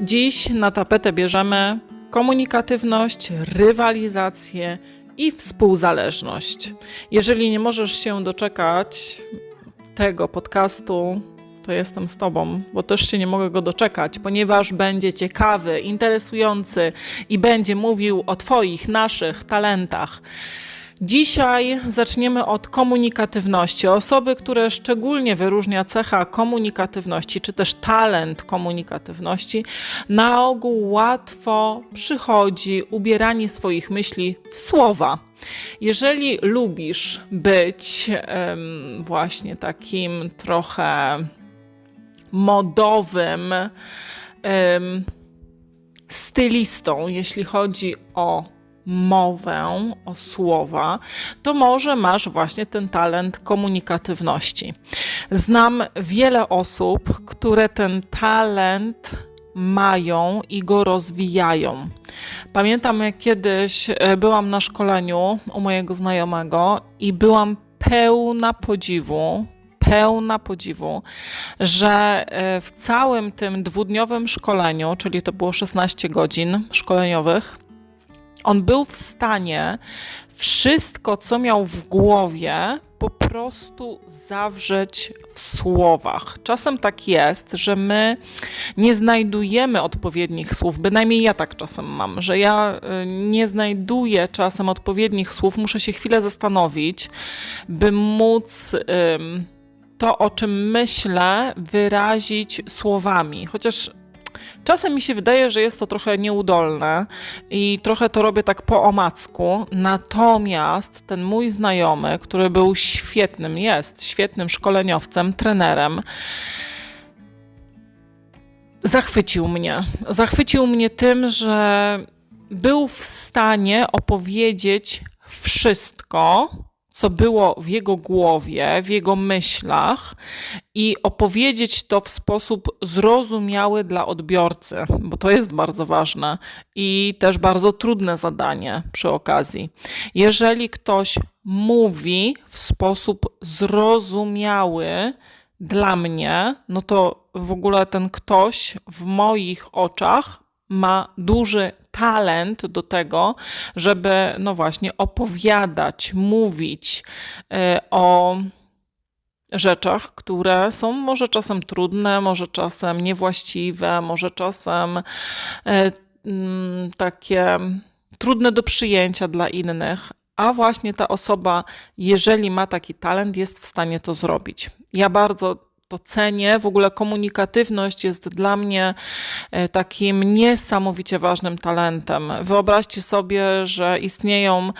Dziś na tapetę bierzemy komunikatywność, rywalizację i współzależność. Jeżeli nie możesz się doczekać tego podcastu, to jestem z Tobą, bo też się nie mogę go doczekać, ponieważ będzie ciekawy, interesujący i będzie mówił o Twoich, naszych talentach. Dzisiaj zaczniemy od komunikatywności. Osoby, które szczególnie wyróżnia cecha komunikatywności, czy też talent komunikatywności, na ogół łatwo przychodzi ubieranie swoich myśli w słowa. Jeżeli lubisz być um, właśnie takim trochę modowym um, stylistą, jeśli chodzi o mowę, o słowa, to może masz właśnie ten talent komunikatywności. Znam wiele osób, które ten talent mają i go rozwijają. Pamiętam, jak kiedyś e, byłam na szkoleniu u mojego znajomego i byłam pełna podziwu, pełna podziwu, że e, w całym tym dwudniowym szkoleniu, czyli to było 16 godzin szkoleniowych, on był w stanie wszystko, co miał w głowie, po prostu zawrzeć w słowach. Czasem tak jest, że my nie znajdujemy odpowiednich słów, bynajmniej ja tak czasem mam, że ja y, nie znajduję czasem odpowiednich słów, muszę się chwilę zastanowić, by móc. to, o czym myślę, wyrazić słowami. Chociaż Czasem mi się wydaje, że jest to trochę nieudolne i trochę to robię tak po omacku. Natomiast ten mój znajomy, który był świetnym, jest świetnym szkoleniowcem, trenerem, zachwycił mnie. Zachwycił mnie tym, że był w stanie opowiedzieć wszystko, co było w jego głowie, w jego myślach i opowiedzieć to w sposób zrozumiały dla odbiorcy, bo to jest bardzo ważne i też bardzo trudne zadanie przy okazji. Jeżeli ktoś mówi w sposób zrozumiały, dla mnie, no to w ogóle ten ktoś w moich oczach ma duży talent do tego, żeby, no właśnie, opowiadać, mówić e, o rzeczach, które są może czasem trudne, może czasem niewłaściwe, może czasem e, mm, takie trudne do przyjęcia dla innych, a właśnie ta osoba, jeżeli ma taki talent, jest w stanie to zrobić. Ja bardzo to cenię. W ogóle komunikatywność jest dla mnie e, takim niesamowicie ważnym talentem. Wyobraźcie sobie, że istnieją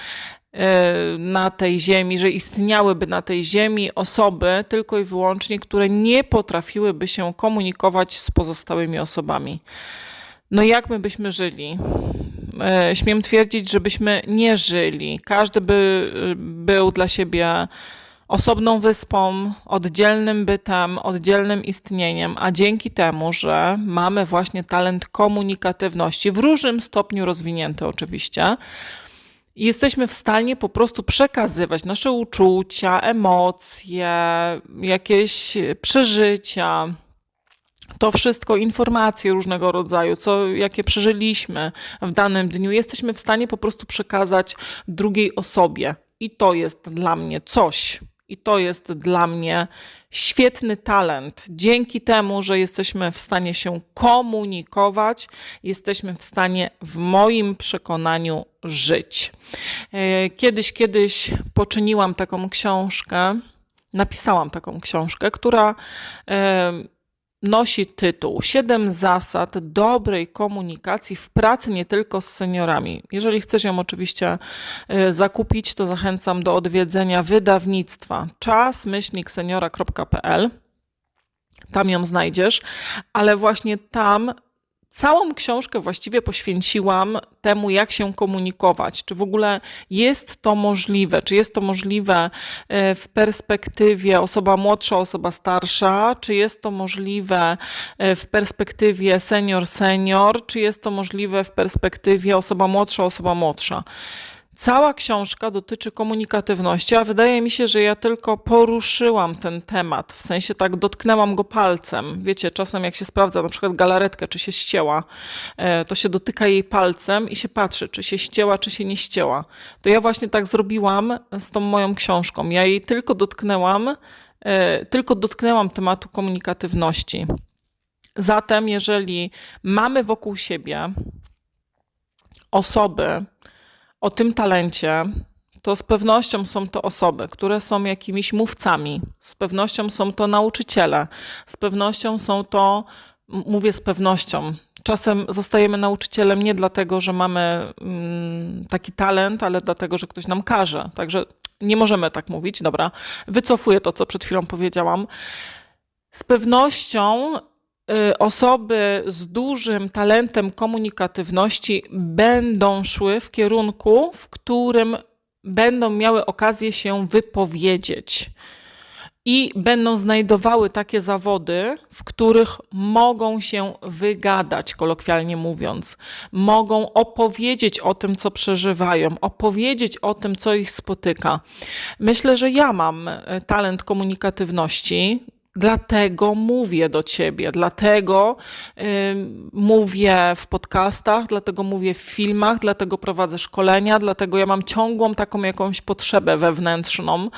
e, na tej ziemi, że istniałyby na tej ziemi osoby tylko i wyłącznie, które nie potrafiłyby się komunikować z pozostałymi osobami. No jak my byśmy żyli? E, śmiem twierdzić, żebyśmy nie żyli. Każdy by był dla siebie osobną wyspą, oddzielnym bytem, oddzielnym istnieniem, a dzięki temu, że mamy właśnie talent komunikatywności, w różnym stopniu rozwinięty oczywiście, jesteśmy w stanie po prostu przekazywać nasze uczucia, emocje, jakieś przeżycia. To wszystko, informacje różnego rodzaju, co, jakie przeżyliśmy w danym dniu, jesteśmy w stanie po prostu przekazać drugiej osobie. I to jest dla mnie coś, i to jest dla mnie świetny talent. Dzięki temu, że jesteśmy w stanie się komunikować, jesteśmy w stanie w moim przekonaniu żyć. E, kiedyś, kiedyś poczyniłam taką książkę, napisałam taką książkę, która nosi tytuł Siedem zasad dobrej komunikacji w pracy nie tylko z seniorami. Jeżeli chcesz ją oczywiście e, zakupić, to zachęcam do odwiedzenia wydawnictwa czas-seniora.pl. Tam ją znajdziesz, ale właśnie tam Całą książkę właściwie poświęciłam temu, jak się komunikować. Czy w ogóle jest to możliwe? Czy jest to możliwe e, w perspektywie osoba młodsza, osoba starsza? Czy jest to możliwe e, w perspektywie senior-senior? Czy jest to możliwe w perspektywie osoba młodsza, osoba młodsza? Cała książka dotyczy komunikatywności, a wydaje mi się, że ja tylko poruszyłam ten temat, w sensie tak dotknęłam go palcem. Wiecie, czasem jak się sprawdza na przykład galaretkę, czy się ścięła, e, to się dotyka jej palcem i się patrzy, czy się ścięła, czy się nie ścięła. To ja właśnie tak zrobiłam z tą moją książką. Ja jej tylko dotknęłam, e, tylko dotknęłam tematu komunikatywności. Zatem, jeżeli mamy wokół siebie osoby o tym talencie, to z pewnością są to osoby, które są jakimiś mówcami, z pewnością są to nauczyciele, z pewnością są to, mówię z pewnością, czasem zostajemy nauczycielem nie dlatego, że mamy mm, taki talent, ale dlatego, że ktoś nam każe. Także nie możemy tak mówić. Dobra, wycofuję to, co przed chwilą powiedziałam. Z pewnością osoby z dużym talentem komunikatywności będą szły w kierunku, w którym będą miały okazję się wypowiedzieć. I będą znajdowały takie zawody, w których mogą się wygadać, kolokwialnie mówiąc. Mogą opowiedzieć o tym, co przeżywają, opowiedzieć o tym, co ich spotyka. Myślę, że ja mam e, talent komunikatywności. Dlatego mówię do ciebie, dlatego y, mówię w podcastach, dlatego mówię w filmach, dlatego prowadzę szkolenia, dlatego ja mam ciągłą taką jakąś potrzebę wewnętrzną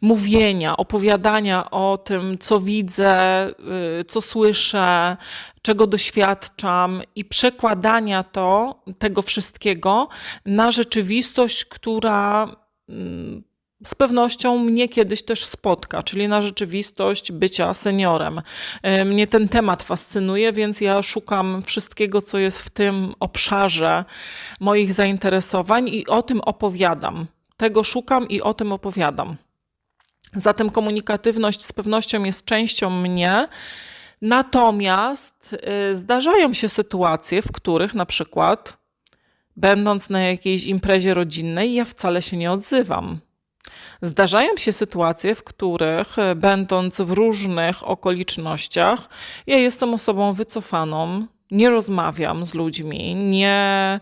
mówienia, opowiadania o tym, co widzę, y, co słyszę, czego doświadczam i przekładania to, tego wszystkiego na rzeczywistość, która mm, z pewnością mnie kiedyś też spotka, czyli na rzeczywistość bycia seniorem. E, Mnie ten temat fascynuje, więc ja szukam wszystkiego, co jest w tym obszarze moich zainteresowań i o tym opowiadam. Tego szukam i o tym opowiadam. Zatem komunikatywność z pewnością jest częścią mnie. Natomiast y, zdarzają się sytuacje, w których na przykład, będąc na jakiejś imprezie rodzinnej, ja wcale się nie odzywam. Zdarzają się sytuacje, w których, e, będąc w różnych okolicznościach, ja jestem osobą wycofaną, nie rozmawiam z ludźmi, nie.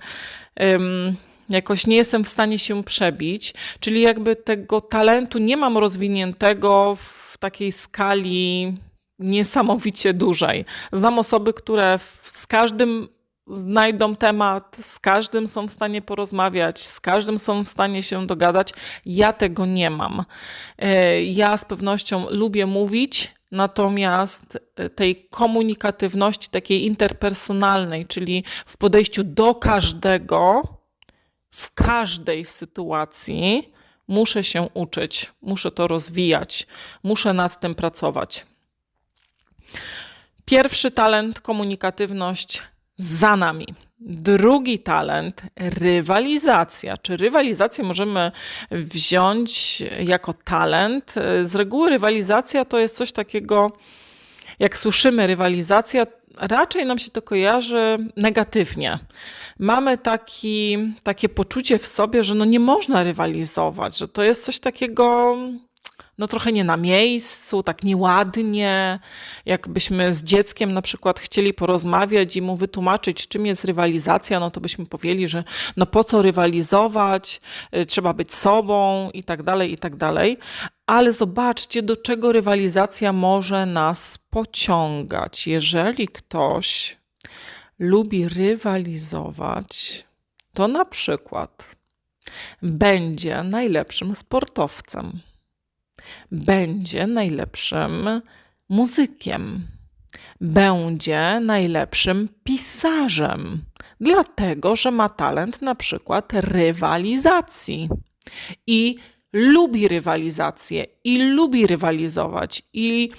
Jakoś nie jestem w stanie się przebić, czyli jakby tego talentu nie mam rozwiniętego w takiej skali niesamowicie dużej. Znam osoby, które z każdym znajdą temat, z każdym są w stanie porozmawiać, z każdym są w stanie się dogadać. Ja tego nie mam. E, Ja z pewnością lubię mówić, natomiast e, tej komunikatywności, takiej interpersonalnej, czyli w podejściu do każdego, w każdej sytuacji, muszę się uczyć, muszę to rozwijać, muszę nad tym pracować. Pierwszy talent, komunikatywność za nami. Drugi talent, rywalizacja. Czy rywalizację możemy wziąć jako talent? Z reguły rywalizacja to jest coś takiego, jak słyszymy rywalizacja, raczej nam się to kojarzy negatywnie. Mamy taki, takie poczucie w sobie, że no nie można rywalizować, że to jest coś takiego no trochę nie na miejscu, tak nieładnie. Jakbyśmy z dzieckiem na przykład chcieli porozmawiać i mu wytłumaczyć, czym jest rywalizacja, no to byśmy powiedzieli, że no po co rywalizować, y, trzeba być sobą i tak dalej, i tak dalej. Ale zobaczcie, do czego rywalizacja może nas pociągać. Jeżeli ktoś lubi rywalizować, to na przykład będzie najlepszym sportowcem będzie najlepszym muzykiem, będzie najlepszym pisarzem, dlatego że ma talent na przykład rywalizacji. I lubi rywalizację i lubi rywalizować i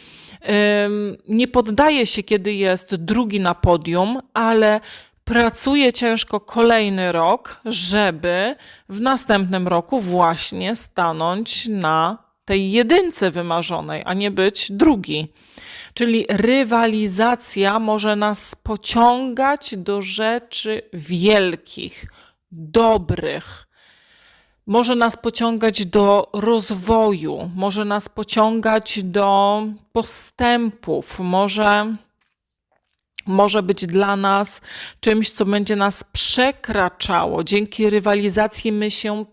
nie poddaje się, kiedy jest drugi na podium, ale pracuje ciężko kolejny rok, żeby w następnym roku właśnie stanąć na tej jedynce wymarzonej, a nie być drugi. Czyli rywalizacja może nas pociągać do rzeczy wielkich, dobrych. Może nas pociągać do rozwoju, może nas pociągać do postępów, może może być dla nas czymś, co będzie nas przekraczało. Dzięki rywalizacji my się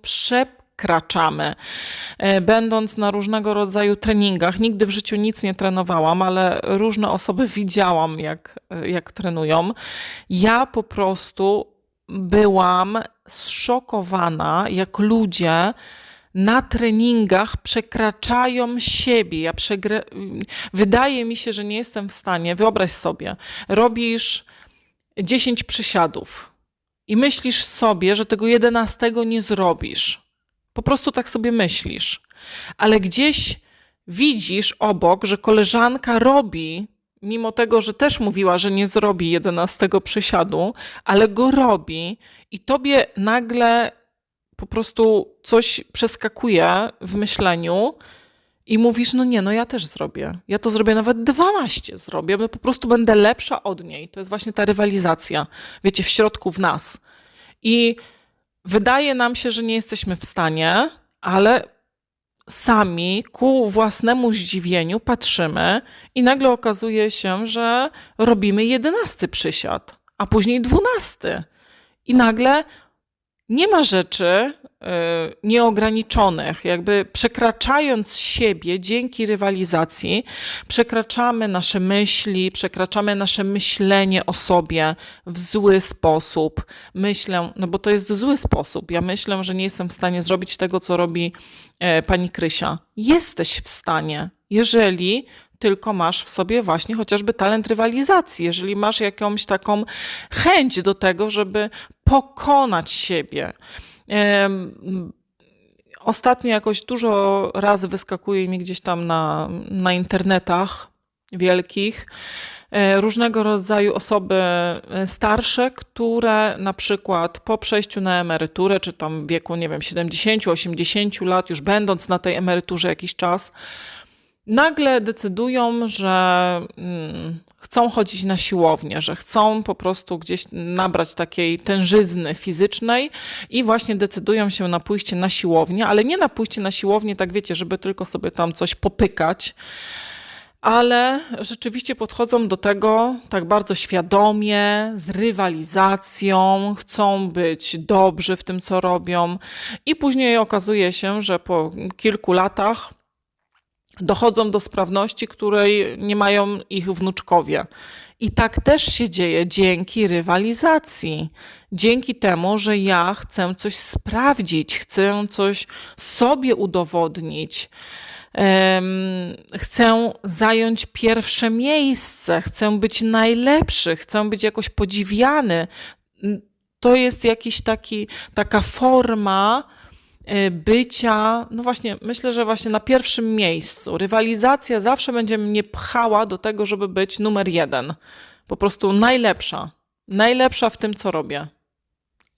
przekraczamy. E, będąc na różnego rodzaju treningach, nigdy w życiu nic nie trenowałam, ale różne osoby widziałam, jak, jak trenują. Ja po prostu byłam zszokowana, jak ludzie na treningach przekraczają siebie. Ja. Wydaje mi się, że nie jestem w stanie. Wyobraź sobie, robisz 10 przysiadów i myślisz sobie, że tego 11 nie zrobisz. Po prostu tak sobie myślisz. Ale gdzieś widzisz obok, że koleżanka robi, mimo tego, że też mówiła, że nie zrobi 11 przysiadu, ale go robi i tobie nagle po prostu coś przeskakuje w myśleniu i mówisz, no nie, no ja też zrobię. Ja to zrobię nawet 12 zrobię, bo po prostu będę lepsza od niej. To jest właśnie ta rywalizacja, wiecie, w środku w nas. I wydaje nam się, że nie jesteśmy w stanie, ale sami ku własnemu zdziwieniu patrzymy i nagle okazuje się, że robimy jedenasty przysiad, a później dwunasty. I nagle nie ma rzeczy nieograniczonych, jakby przekraczając siebie dzięki rywalizacji, przekraczamy nasze myśli, przekraczamy nasze myślenie o sobie w zły sposób. Myślę, no bo to jest zły sposób. Ja myślę, że nie jestem w stanie zrobić tego, co robi e, pani Krysia. Jesteś w stanie, jeżeli tylko masz w sobie właśnie chociażby talent rywalizacji, jeżeli masz jakąś taką chęć do tego, żeby pokonać siebie. Ostatnio jakoś dużo razy wyskakuje mi gdzieś tam na, na internetach wielkich e, różnego rodzaju osoby e, starsze, które na przykład po przejściu na emeryturę, czy tam w wieku, nie wiem, 70-80 lat, już będąc na tej emeryturze jakiś czas, nagle decydują, że mm, chcą chodzić na siłownię, że chcą po prostu gdzieś nabrać takiej tężyzny fizycznej i właśnie decydują się na pójście na siłownię, ale nie na pójście na siłownię, tak wiecie, żeby tylko sobie tam coś popykać. Ale rzeczywiście podchodzą do tego tak bardzo świadomie, z rywalizacją, chcą być dobrzy w tym, co robią, i później okazuje się, że po kilku latach dochodzą do sprawności, której nie mają ich wnuczkowie. I tak też się dzieje dzięki rywalizacji. Dzięki temu, że ja chcę coś sprawdzić, chcę coś sobie udowodnić. Chcę zająć pierwsze miejsce, chcę być najlepszy, chcę być jakoś podziwiany. To jest jakiś taki, taka forma bycia, no właśnie, myślę, że właśnie na pierwszym miejscu. Rywalizacja zawsze będzie mnie pchała do tego, żeby być numer jeden. Po prostu najlepsza. Najlepsza w tym, co robię.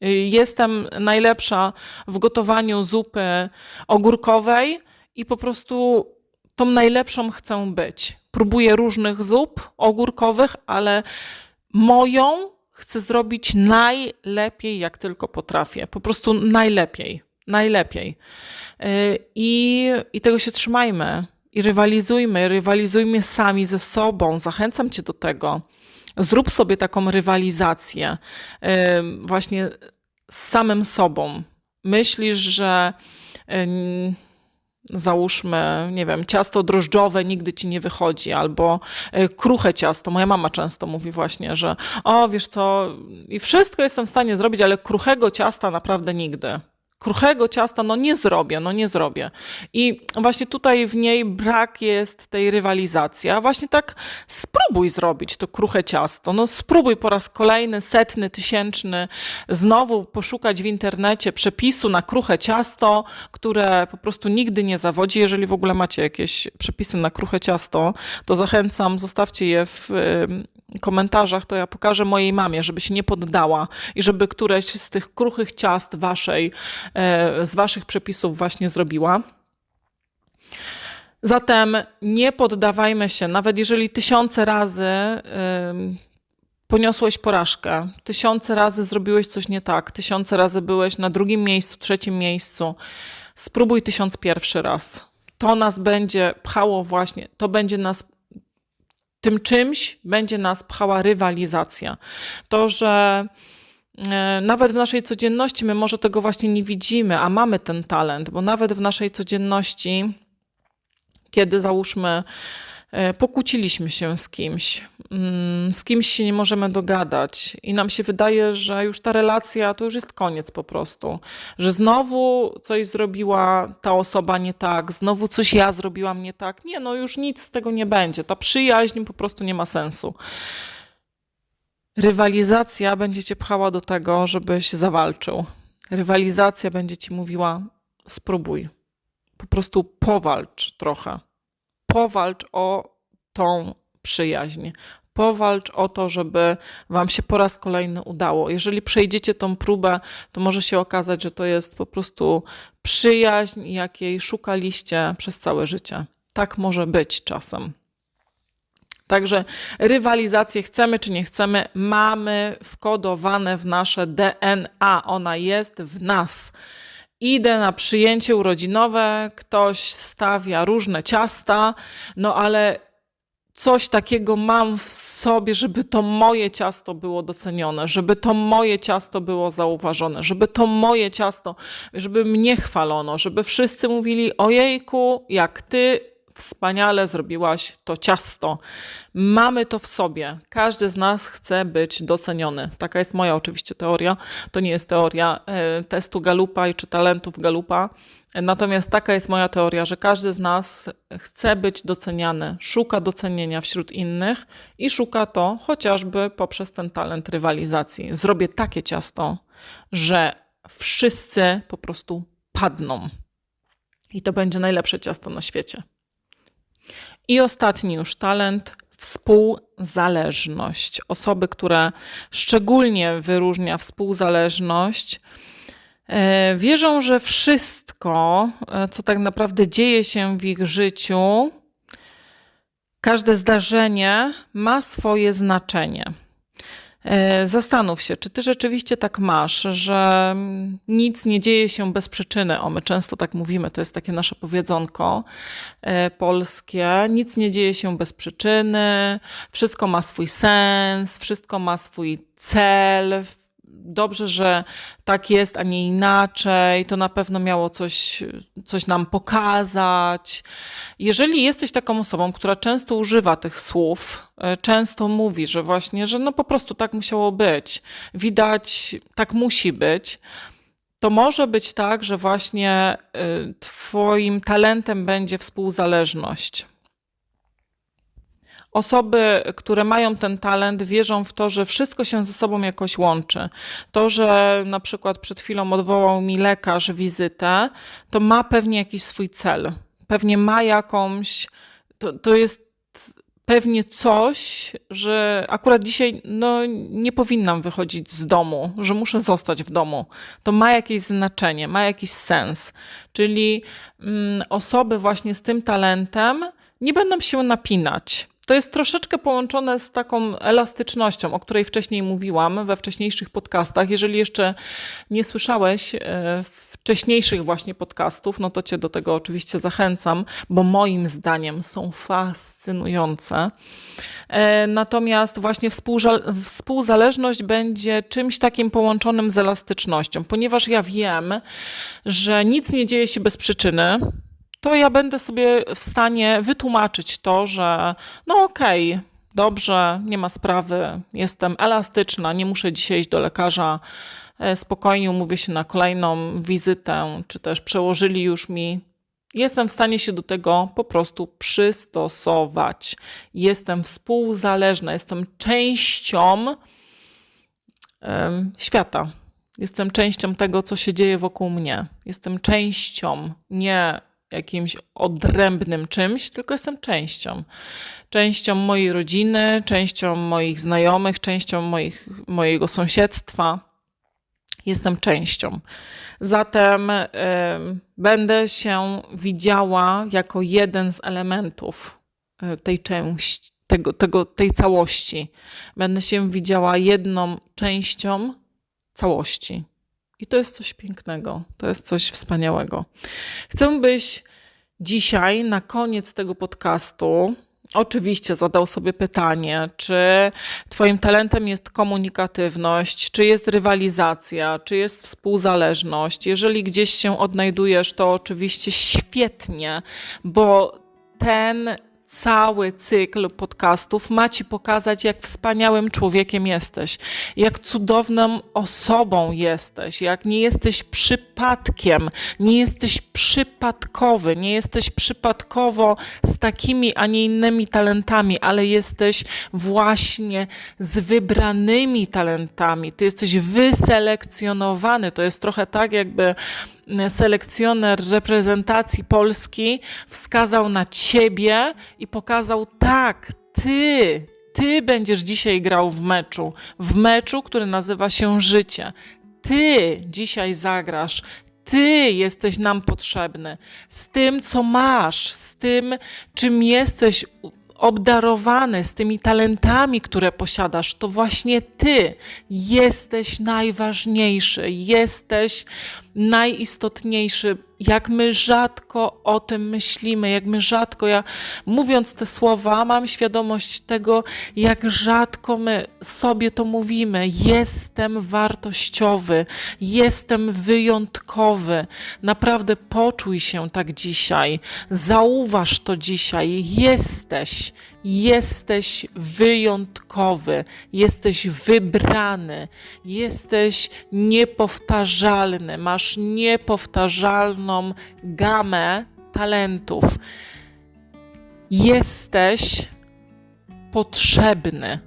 E, jestem najlepsza w gotowaniu zupy ogórkowej i po prostu tą najlepszą chcę być. Próbuję różnych zup ogórkowych, ale moją chcę zrobić najlepiej, jak tylko potrafię. Po prostu najlepiej najlepiej. Y, I, I tego się trzymajmy. I rywalizujmy, rywalizujmy sami ze sobą. Zachęcam Cię do tego. Zrób sobie taką rywalizację y, właśnie z samym sobą. Myślisz, że y, załóżmy, nie wiem, ciasto drożdżowe nigdy ci nie wychodzi, albo kruche ciasto. Moja mama często mówi właśnie, że o, wiesz co, i wszystko jestem w stanie zrobić, ale kruchego ciasta naprawdę nigdy kruchego ciasta, no nie zrobię, no nie zrobię. I właśnie tutaj w niej brak jest tej rywalizacji. A właśnie tak spróbuj zrobić to kruche ciasto. No spróbuj po raz kolejny, setny, tysięczny, znowu poszukać w internecie przepisu na kruche ciasto, które po prostu nigdy nie zawodzi. Jeżeli w ogóle macie jakieś przepisy na kruche ciasto, to zachęcam, zostawcie je w komentarzach, to ja pokażę mojej mamie, żeby się nie poddała i żeby któreś z tych kruchych ciast waszej, z waszych przepisów właśnie zrobiła. Zatem nie poddawajmy się, nawet jeżeli tysiące razy poniosłeś porażkę, tysiące razy zrobiłeś coś nie tak, tysiące razy byłeś na drugim miejscu, trzecim miejscu. Spróbuj tysiąc pierwszy raz. To nas będzie pchało właśnie, to będzie nas tym czymś będzie nas pchała rywalizacja. To, że e, nawet w naszej codzienności my może tego właśnie nie widzimy, a mamy ten talent, bo nawet w naszej codzienności, kiedy załóżmy, E, pokłóciliśmy się z kimś, mm, z kimś się nie możemy dogadać i nam się wydaje, że już ta relacja to już jest koniec po prostu, że znowu coś zrobiła ta osoba nie tak, znowu coś ja zrobiłam nie tak. Nie, no już nic z tego nie będzie. Ta przyjaźń po prostu nie ma sensu. Rywalizacja będzie cię pchała do tego, żebyś zawalczył. Rywalizacja będzie ci mówiła: spróbuj, po prostu powalcz trochę powalcz o tą przyjaźń. Powalcz o to, żeby Wam się po raz kolejny udało. Jeżeli przejdziecie tą próbę, to może się okazać, że to jest po prostu przyjaźń, jakiej szukaliście przez całe życie. Tak może być czasem. Także rywalizację chcemy czy nie chcemy, mamy wkodowane w nasze DNA. Ona jest w nas. Idę na przyjęcie urodzinowe, ktoś stawia różne ciasta, no ale coś takiego mam w sobie, żeby to moje ciasto było docenione, żeby to moje ciasto było zauważone, żeby to moje ciasto, żeby mnie chwalono, żeby wszyscy mówili: Ojejku, jak ty wspaniale zrobiłaś to ciasto. Mamy to w sobie. Każdy z nas chce być doceniony. Taka jest moja oczywiście teoria. To nie jest teoria e, testu Galupa czy talentów Galupa. Natomiast taka jest moja teoria, że każdy z nas chce być doceniany, szuka docenienia wśród innych i szuka to chociażby poprzez ten talent rywalizacji. Zrobię takie ciasto, że wszyscy po prostu padną. I to będzie najlepsze ciasto na świecie. I ostatni już talent współzależność. Osoby, które szczególnie wyróżnia współzależność, e, wierzą, że wszystko, e, co tak naprawdę dzieje się w ich życiu, każde zdarzenie ma swoje znaczenie. E, zastanów się, czy ty rzeczywiście tak masz, że nic nie dzieje się bez przyczyny. O, my często tak mówimy, to jest takie nasze powiedzonko e, polskie. Nic nie dzieje się bez przyczyny, wszystko ma swój sens, wszystko ma swój cel, dobrze, że tak jest, a nie inaczej. To na pewno miało coś, coś nam pokazać. Jeżeli jesteś taką osobą, która często używa tych słów, e, często mówi, że właśnie, że no po prostu tak musiało być, widać, tak musi być, to może być tak, że właśnie e, Twoim talentem będzie współzależność. Osoby, które mają ten talent, wierzą w to, że wszystko się ze sobą jakoś łączy. To, że na przykład przed chwilą odwołał mi lekarz wizytę, to ma pewnie jakiś swój cel. Pewnie ma jakąś. To, to jest pewnie coś, że akurat dzisiaj no, nie powinnam wychodzić z domu, że muszę zostać w domu. To ma jakieś znaczenie, ma jakiś sens. Czyli mm, osoby właśnie z tym talentem nie będą się napinać to jest troszeczkę połączone z taką elastycznością, o której wcześniej mówiłam we wcześniejszych podcastach. Jeżeli jeszcze nie słyszałeś e, wcześniejszych właśnie podcastów, no to Cię do tego oczywiście zachęcam, bo moim zdaniem są fascynujące. E, natomiast właśnie współzależność będzie czymś takim połączonym z elastycznością, ponieważ ja wiem, że nic nie dzieje się bez przyczyny to ja będę sobie w stanie wytłumaczyć to, że no okej, okay, dobrze, nie ma sprawy, jestem elastyczna, nie muszę dzisiaj iść do lekarza, e, spokojnie umówię się na kolejną wizytę, czy też przełożyli już mi. Jestem w stanie się do tego po prostu przystosować. Jestem współzależna, jestem częścią świata. Jestem częścią tego, co się dzieje wokół mnie. Jestem częścią, nie jakimś odrębnym czymś, tylko jestem częścią. Częścią mojej rodziny, częścią moich znajomych, częścią moich, mojego sąsiedztwa. Jestem częścią. Zatem y, będę się widziała jako jeden z elementów y, tej części, tego, tego, tej całości. Będę się widziała jedną częścią całości. I to jest coś pięknego, to jest coś wspaniałego. Chcę, byś dzisiaj, na koniec tego podcastu, oczywiście zadał sobie pytanie, czy Twoim talentem jest komunikatywność, czy jest rywalizacja, czy jest współzależność. Jeżeli gdzieś się odnajdujesz, to oczywiście świetnie, bo ten cały cykl podcastów ma Ci pokazać, jak wspaniałym człowiekiem jesteś, jak cudowną osobą jesteś, jak nie jesteś przypadkiem, nie jesteś przypadkowy, nie jesteś przypadkowo z takimi, a nie innymi talentami, ale jesteś właśnie z wybranymi talentami. Ty jesteś wyselekcjonowany. To jest trochę tak, jakby selekcjoner reprezentacji Polski wskazał na ciebie i pokazał: tak, ty, ty będziesz dzisiaj grał w meczu, w meczu, który nazywa się życie. Ty dzisiaj zagrasz. Ty jesteś nam potrzebny. Z tym, co masz, z tym, czym jesteś obdarowany, z tymi talentami, które posiadasz, to właśnie ty jesteś najważniejszy, jesteś najistotniejszy. Jak my rzadko o tym myślimy, jak my rzadko, ja mówiąc te słowa, mam świadomość tego, jak rzadko my sobie to mówimy. Jestem wartościowy, jestem wyjątkowy. Naprawdę poczuj się tak dzisiaj, zauważ to dzisiaj. Jesteś, jesteś wyjątkowy, jesteś wybrany, jesteś niepowtarzalny, masz niepowtarzalną gamę talentów. Jesteś potrzebny.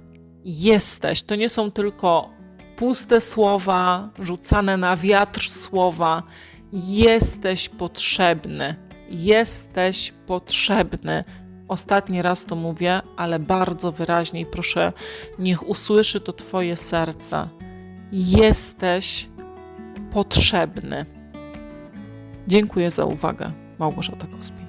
Jesteś. To nie są tylko puste słowa, rzucane na wiatr słowa. Jesteś potrzebny. Jesteś potrzebny. Ostatni raz to mówię, ale bardzo wyraźnie i proszę, niech usłyszy to Twoje serce. Jesteś potrzebny. Dziękuję za uwagę. Małgorzata Kosmi.